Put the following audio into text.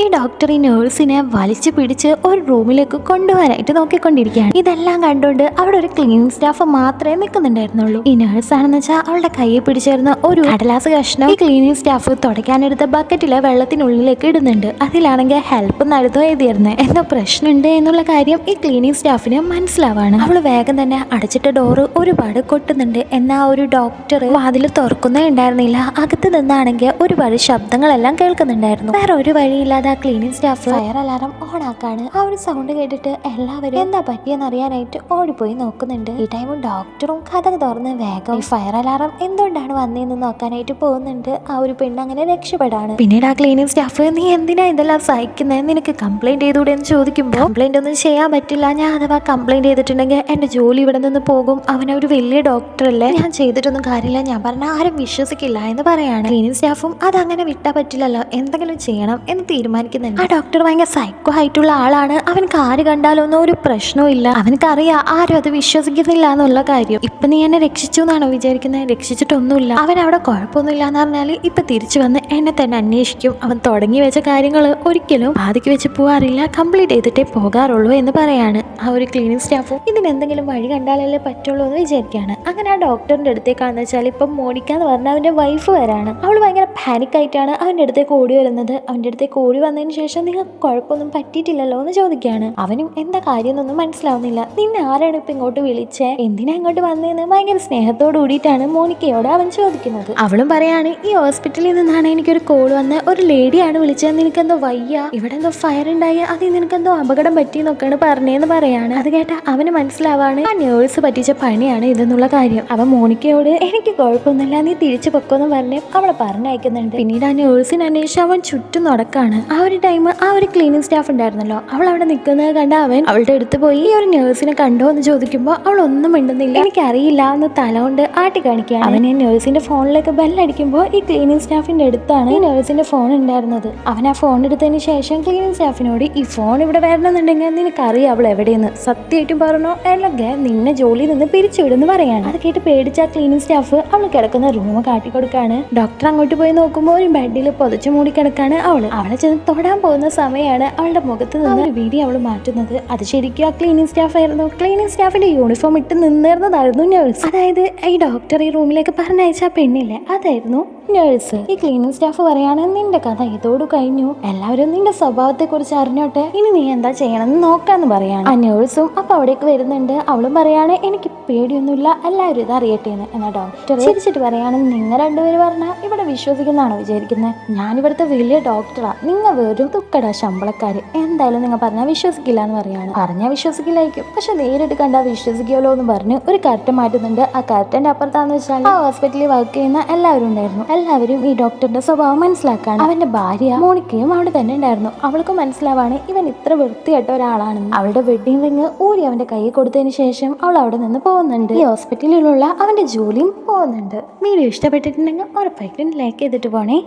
ഈ ഡോക്ടർ ഈ നേഴ്സിനെ വലിച്ചു പിടിച്ച് ഒരു റൂമിലേക്ക് കൊണ്ടുപോകാനായിട്ട് നോക്കിക്കൊണ്ടിരിക്കുകയാണ്. ഇതെല്ലാം കണ്ടുകൊണ്ട് അവിടെ ഒരു ക്ലീനിങ് സ്റ്റാഫ് മാത്രമേ നിൽക്കുന്നുണ്ടായിരുന്നുള്ളൂ. ഈ നേഴ്സ് ആണെന്ന് വെച്ചാൽ അവളുടെ കൈയെ പിടിച്ചിരുന്ന ഒരു കടലാസ് കഷ്ണം ഈ ക്ലീനിങ് സ്റ്റാഫ് തുടയ്ക്കാനെടുത്ത ബക്കറ്റിലെ വെള്ളത്തിനുള്ളിലേക്ക് ഇടുന്നുണ്ട്. അതിലാണെങ്കിൽ ഹെൽപ്പ് നടത്തുക എഴുതിയിരുന്നത് എന്തോ പ്രശ്നമുണ്ട് എന്നുള്ള കാര്യം ഈ ക്ലീനിങ് സ്റ്റാഫിന് മനസ്സിലാവാണ്. അവൾ വേഗം തന്നെ അടച്ചിട്ട ഡോറ് ഒരുപാട് കൊട്ടുന്നുണ്ട്. എന്നാ ഒരു ഡോക്ടർ വാതിൽ തുറക്കുന്നേ ഉണ്ടായിരുന്നില്ല. അകത്ത് നിന്നാണെങ്കിൽ ഒരുപാട് ശബ്ദങ്ങളെല്ലാം കേൾക്കുന്നുണ്ടായിരുന്നു. വേറെ ഒരു വഴിയില്ലാതെ ആ cleaning staff fire alarm on ആക്കാണ്. ആ ഒരു സൗണ്ട് കേട്ടിട്ട് എല്ലാവരും എന്താ പറ്റിയെന്ന് അറിയാനായിട്ട് ഓടിപ്പോയി നോക്കുന്നുണ്ട്. ഈ ടൈം ഡോക്ടറും കഥ തുറന്ന് വേഗം ഈ ഫയർ അലാറം എന്തുകൊണ്ടാണ് വന്നതെന്ന് നോക്കാനായിട്ട് പോകുന്നുണ്ട്. ആ ഒരു പെണ്ണ് അങ്ങനെ രക്ഷപ്പെടാണ്. പിന്നീട് ആ ക്ലീനിങ് സ്റ്റാഫ് നീ എന്തിനാ ഇതെല്ലാം സഹിക്കുന്നത് നിനക്ക് കംപ്ലൈന്റ് ചെയ്തുകൂടെ എന്ന് ചോദിക്കുമ്പോൾ കംപ്ലൈന്റ് ഒന്നും ചെയ്യാൻ പറ്റില്ല. ഞാൻ അഥവാ കംപ്ലൈന്റ് ചെയ്തിട്ടുണ്ടെങ്കിൽ എന്റെ ജോലി ഇവിടെ നിന്ന് പോകും. അവൻ ഒരു വലിയ ഡോക്ടർ അല്ലേ? ഞാൻ ചെയ്തിട്ടൊന്നും കാര്യമില്ല. ഞാൻ പറഞ്ഞ ആരും വിശ്വസിക്കില്ല എന്ന് പറയാണ്. ക്ലീനിങ് സ്റ്റാഫും അത് അങ്ങനെ വിട്ടാ പറ്റില്ലല്ലോ. എന്തെങ്കിലും ചെയ്യണം എന്ന് തീരുമാനിക്കുന്നുണ്ട്. ആ ഡോക്ടർ ഭയങ്കര സൈക്കോ ആയിട്ടുള്ള ആളാണ്. അവൻക്ക് ആര് കണ്ടാലൊന്നും ഒരു പ്രശ്നവും ഇല്ല. അവനക്കറിയാം ആരും അത് വിശ്വസിക്കുന്നില്ല എന്നുള്ള കാര്യം. ഇപ്പൊ നീ എന്നെ രക്ഷിച്ചു എന്നാണോ വിചാരിക്കുന്നത് രക്ഷിച്ചിട്ടൊന്നുമില്ല. അവൻ അവിടെ കുഴപ്പമൊന്നുമില്ല എന്ന് പറഞ്ഞാൽ ഇപ്പൊ തിരിച്ചു വന്ന് എന്നെ തന്നെ അന്വേഷിക്കും. അവൻ തുടങ്ങി വെച്ച കാര്യങ്ങൾ ഒരിക്കലും ബാധിക്ക് വെച്ച് പോവാറില്ല. കംപ്ലീറ്റ് ചെയ്തിട്ടേ പോകാറുള്ളൂ എന്ന് പറയാണ് ആ ഒരു ക്ലീനിങ് സ്റ്റാഫും. ഇതിന് എന്തെങ്കിലും വഴി കണ്ടാലല്ലേ പറ്റുള്ളൂ എന്ന് വിചാരിക്കുകയാണ് അങ്ങനെ ആ ഡോക്ടറിന്റെ അടുത്തേക്കാണെന്ന് വെച്ചാൽ ഇപ്പം മോണിക്ക എന്ന് പറഞ്ഞ അവന്റെ വൈഫ് വരാണ്. അവൾ ഭയങ്കര പാനിക് ആയിട്ടാണ് അവന്റെ അടുത്തേക്ക് ഓടി വരുന്നത്. അവന്റെ അടുത്തേക്ക് ഓടി വന്നതിന് ശേഷം നിങ്ങൾക്ക് കുഴപ്പമൊന്നും പറ്റിയിട്ടില്ലല്ലോ എന്ന് ചോദിക്കുകയാണ്. അവനും എന്താ കാര്യം എന്നൊന്നും മനസ്സിലാവുന്നില്ല. നിന്നെ ആരാണ് ഇപ്പൊ ഇങ്ങോട്ട് വിളിച്ചേ? എന്തിനാ ഇങ്ങോട്ട് വന്നതെന്ന് ഭയങ്കര സ്നേഹത്തോട് കൂടിയിട്ടാണ് മോണിക്കയോട് അവൻ ചോദിക്കുന്നത്. അവളും പറയാണ് ഈ ഹോസ്പിറ്റലിൽ നിന്നാണ് എനിക്കൊരു കോൾ വന്ന്. ഒരു ലേഡിയാണ് വിളിച്ചത്. നിനക്കെന്തോ വയ്യ. ഇവിടെ എന്തോ ഫയർ ഉണ്ടായി. അതിൽ നിനക്കെന്തോ അപകടം പറ്റി എന്നൊക്കെയാണ് പറഞ്ഞതെന്ന് പറയാണ്. അത് കേട്ട അവന് മനസ്സിലാവാണ് ആ നേഴ്സ് പറ്റിച്ച പണിയാണ് ഇതെന്നുള്ള കാര്യം. അവൻ മോണിക്കയോട് എനിക്ക് കുഴപ്പമൊന്നുമില്ല. നീ തിരിച്ചു പൊക്കോന്ന് പറഞ്ഞ് അവളെ പറഞ്ഞയക്കുന്നുണ്ട്. പിന്നീട് ആ നേഴ്സിനെ അന്വേഷിച്ച് അവൻ ചുറ്റും നടക്കാണ്. ആ ഒരു ടൈം ആ ഒരു ക്ലീനിങ് സ്റ്റാഫ് ഉണ്ടായിരുന്നല്ലോ. അവൾ അവിടെ നിൽക്കുന്നത് കണ്ട അവൻ അവളുടെ അടുത്ത് പോയി ഈ ഒരു നേഴ്സിനെ കണ്ടോ എന്ന് ചോദിക്കുമ്പോൾ അവൾ ഒന്നും മിണ്ടുന്നില്ല. എനിക്കറിയില്ല എന്ന് തല കൊണ്ട് ആട്ടി കാണിക്കുകയാണ്. അവൻ ഈ നേഴ്സിന്റെ ഫോണിലേക്ക് ബെല്ലടിക്കുമ്പോൾ ഈ ക്ലീനിങ് സ്റ്റാഫിന്റെ അടുത്താണ് ഈ നേഴ്സിന്റെ ഫോൺ ഉണ്ടായിരുന്നത്. അവൻ ആ ഫോൺ എടുത്തതിന് ശേഷം ക്ലീനിങ് സ്റ്റാഫിനോട് ഈ ഫോൺ ഇവിടെ വരണമെന്നുണ്ടെങ്കിൽ നിനക്കറിയാം അവൾ എവിടെയെന്ന്. സത്യമായിട്ടും പറഞ്ഞോ? അല്ലെങ്കിൽ നിന്നെ ജോലിയിൽ നിന്ന് പിരിച്ചുവിടുന്ന് പറയാണ്. അത് കേട്ട് പേടിച്ച ക്ലീനിങ് സ്റ്റാഫ് അവൾ കിടക്കുന്ന റൂം കാട്ടിക്കൊടുക്കാണ് ഡോക്ടർ അങ്ങോട്ട് പോയി നോക്കുമ്പോൾ ഒരു ബെഡിൽ പൊതച്ചു മൂടി കിടക്കാണ് അവൾ അവളെ ചെന്ന് തൊടാൻ പോകുന്ന സമയമാണ് അവളുടെ മുഖത്ത് നിന്ന് ഒരു വീഡിയോ അവൾ മാറ്റുന്നത്. അത് ശരിക്കും ആ ക്ലീനിങ് സ്റ്റാഫ് ആയിരുന്നു. ക്ലീനിങ് സ്റ്റാഫിന്റെ യൂണിഫോം ഇട്ട് നിന്നിരുന്നതായിരുന്നു ഞാൻ അതായത് ഈ ഡോക്ടർ ഈ റൂമിലേക്ക് പറഞ്ഞയച്ച ആ പെണ്ണില്ലേ? അതായിരുന്നു നേഴ്സ് ഈ ക്ലീനിങ് സ്റ്റാഫ് പറയാണ് നിന്റെ കഥ ഇതോട് കഴിഞ്ഞു. എല്ലാവരും നിന്റെ സ്വഭാവത്തെ കുറിച്ച് അറിഞ്ഞോട്ടെ. ഇനി നീ എന്താ ചെയ്യണമെന്ന് നോക്കാന്ന് പറയാണ്. ആ നേഴ്സും അപ്പൊ അവിടേക്ക് വരുന്നുണ്ട്. അവളും പറയാണ് എനിക്ക് പേടിയൊന്നുമില്ല. എല്ലാവരും ഇത് അറിയട്ടെ എന്ന് എന്നാ ഡോക്ടർ ചിരിച്ചിട്ട് പറയാണ് നിങ്ങൾ രണ്ടുപേരും പറഞ്ഞാൽ ഇവിടെ വിശ്വസിക്കുന്നതാണോ വിചാരിക്കുന്നത് ഞാൻ ഇവിടുത്തെ വലിയ ഡോക്ടറാ നിങ്ങൾ വെറും തുക്കട ശമ്പളക്കാര്. എന്തായാലും നിങ്ങൾ പറഞ്ഞാൽ വിശ്വസിക്കില്ല എന്ന് പറയാണ്. പറഞ്ഞാൽ വിശ്വസിക്കില്ലായിരിക്കും. പക്ഷെ നേരിട്ട് കണ്ടാൽ വിശ്വസിക്കുമല്ലോ എന്ന് പറഞ്ഞ് ഒരു കറക്റ്റ് മാറ്റുന്നുണ്ട്. ആ കറക്റ്റിന്റെ അപ്പുറത്താന്ന് വെച്ചാൽ ആ ഹോസ്പിറ്റലിൽ വർക്ക് ചെയ്യുന്ന എല്ലാവരും ഉണ്ടായിരുന്നു. എല്ലാവരും ഈ ഡോക്ടറുടെ സ്വഭാവം മനസ്സിലാക്കാണ്. അവന്റെ ഭാര്യ മോണിക്കയും അവിടെ തന്നെ ഉണ്ടായിരുന്നു. അവൾക്ക് മനസ്സിലാവാണ് ഇവൻ ഇത്ര വൃത്തിയായിട്ട് ഒരാളാണെന്ന്. അവളുടെ വെഡിങ് റിങ് ഊരി അവന്റെ കയ്യിൽ കൊടുത്തതിന് ശേഷം അവൾ അവിടെ നിന്ന് പോകുന്നുണ്ട്. ഈ ഹോസ്പിറ്റലിലുള്ള അവന്റെ ജോലിയും പോകുന്നുണ്ട്. വീഡിയോ ഇഷ്ടപ്പെട്ടിട്ടുണ്ടെങ്കിൽ ഉറപ്പായിട്ടും ലൈക്ക് ചെയ്തിട്ട് പോണേ.